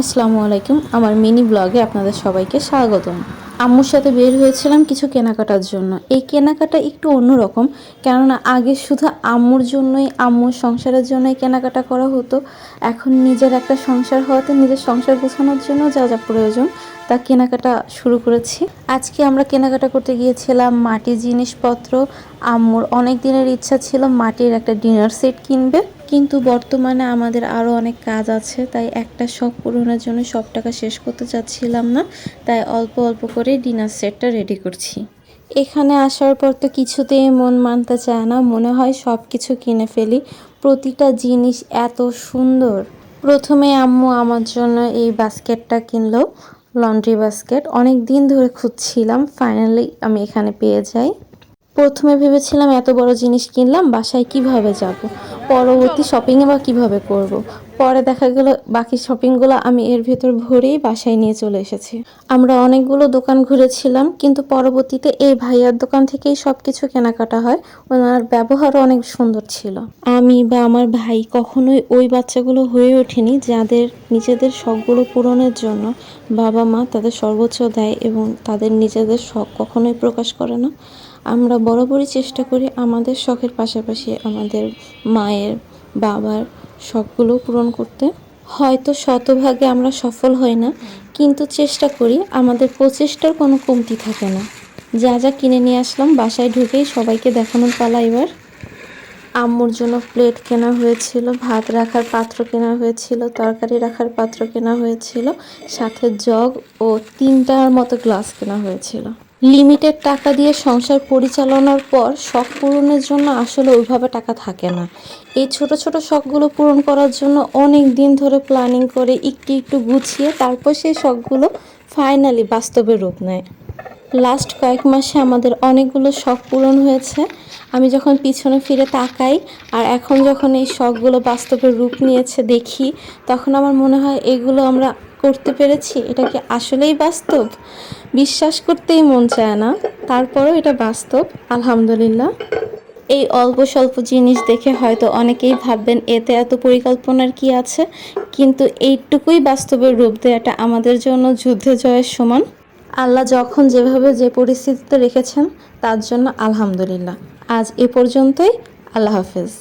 আসসালামু আলাইকুম, আমার মিনি ব্লগে আপনাদের সবাইকে স্বাগতম। আম্মুর সাথে বের হয়েছিলাম কিছু কেনাকাটার জন্য। এই কেনাকাটা একটু অন্যরকম, কেননা আগে শুধু আম্মুর জন্যই, আম্মুর সংসারের জন্যই কেনাকাটা করা হতো। এখন নিজের একটা সংসার হওয়াতে নিজের সংসার গোছানোর জন্য যা যা প্রয়োজন তা কেনাকাটা শুরু করেছি। আজকে আমরা কেনাকাটা করতে গিয়েছিলাম মাটির জিনিসপত্র। আম্মুর অনেক দিনের ইচ্ছা ছিল মাটির একটা ডিনার সেট কিনবে। কিন্তু বর্তমানে আমাদের আরও অনেক কাজ আছে, তাই একটা শখ পূরণের জন্য সব টাকা শেষ করতে চাচ্ছিলাম না। তাই অল্প অল্প করে ডিনার সেটটা রেডি করছি। এখানে আসার পর তো কিছুতেই মন মানতে চায় না, মনে হয় সব কিছু কিনে ফেলি। প্রতিটা জিনিস এত সুন্দর। প্রথমে আম্মু আমার জন্য এই বাস্কেটটা কিনলো। লন্ড্রি বাস্কেট অনেক দিন ধরে খুঁজছিলাম ফাইনালি আমি এখানে পেয়ে যাই। প্রথমে ভেবেছিলাম এত বড় জিনিস কিনলাম, বাসায় কীভাবে যাব? পরবর্তী শপিংয়ে বা কীভাবে করব। পরে দেখা গেল বাকি শপিংগুলো আমি এর ভেতর ভরেই বাসায় নিয়ে চলে এসেছি। আমরা অনেকগুলো দোকান ঘুরেছিলাম, কিন্তু পরবর্তীতে এই ভাইয়ার দোকান থেকেই সব কিছু কেনাকাটা হয়। ওনার ব্যবহারও অনেক সুন্দর ছিল। আমি বা আমার ভাই কখনোই ওই বাচ্চাগুলো হয়ে ওঠেনি, যাদের নিজেদের শখগুলো পূরণের জন্য বাবা মা তাদের সর্বোচ্চ দেয় এবং তাদের নিজেদের শখ কখনোই প্রকাশ করে না। আমরা বরাবরই চেষ্টা করি আমাদের শখের পাশাপাশি আমাদের মায়ের, বাবার শখগুলো পূরণ করতে। হয়তো শতভাগে আমরা সফল হই না, কিন্তু চেষ্টা করি আমাদের প্রচেষ্টার কোনো কমতি থাকে না। যা যা কিনে নিয়ে আসলাম, বাসায় ঢুকেই সবাইকে দেখানোর পালা এবার। আম্মুর জন্য প্লেট কেনা হয়েছিল, ভাত রাখার পাত্র কেনা হয়েছিল, তরকারি রাখার পাত্র কেনা হয়েছিল, সাথে জগ ও তিনটার মতো গ্লাস কেনা হয়েছিল। লিমিটেড টাকা দিয়ে সংসার পরিচালনার পর শখ পূরণের জন্য আসলে ওইভাবে টাকা থাকে না। এই ছোট ছোট শখগুলো পূরণ করার জন্য অনেক দিন ধরে প্ল্যানিং করে একটু একটু গুছিয়ে তারপর সেই শখগুলো ফাইনালি বাস্তবে রূপ নেয়। লাস্ট কয়েক মাসে আমাদের অনেকগুলো শখ পূরণ হয়েছে। আমি যখন পিছনে ফিরে তাকাই আর এখন যখন এই শখগুলো বাস্তবে রূপ নিয়েছে দেখি, তখন আমার মনে হয় এগুলো আমরা করতে পেরেছি, এটা কি আসলেই বাস্তব? বিশ্বাস করতেই মন চায় না, তারপরও এটা বাস্তব, আলহামদুলিল্লাহ। এই অল্প স্বল্প জিনিস দেখে হয়তো অনেকেই ভাববেন, এতে এত পরিকল্পনার কি আছে? কিন্তু এইটুকুই বাস্তবের রূপ দেওয়াটা আমাদের জন্য যুদ্ধে জয়ের সমান। আল্লাহ যখন যেভাবে যে পরিস্থিতিতে রেখেছেন, তার জন্য আলহামদুলিল্লাহ। আজ এ পর্যন্তই, আল্লাহ হাফেজ।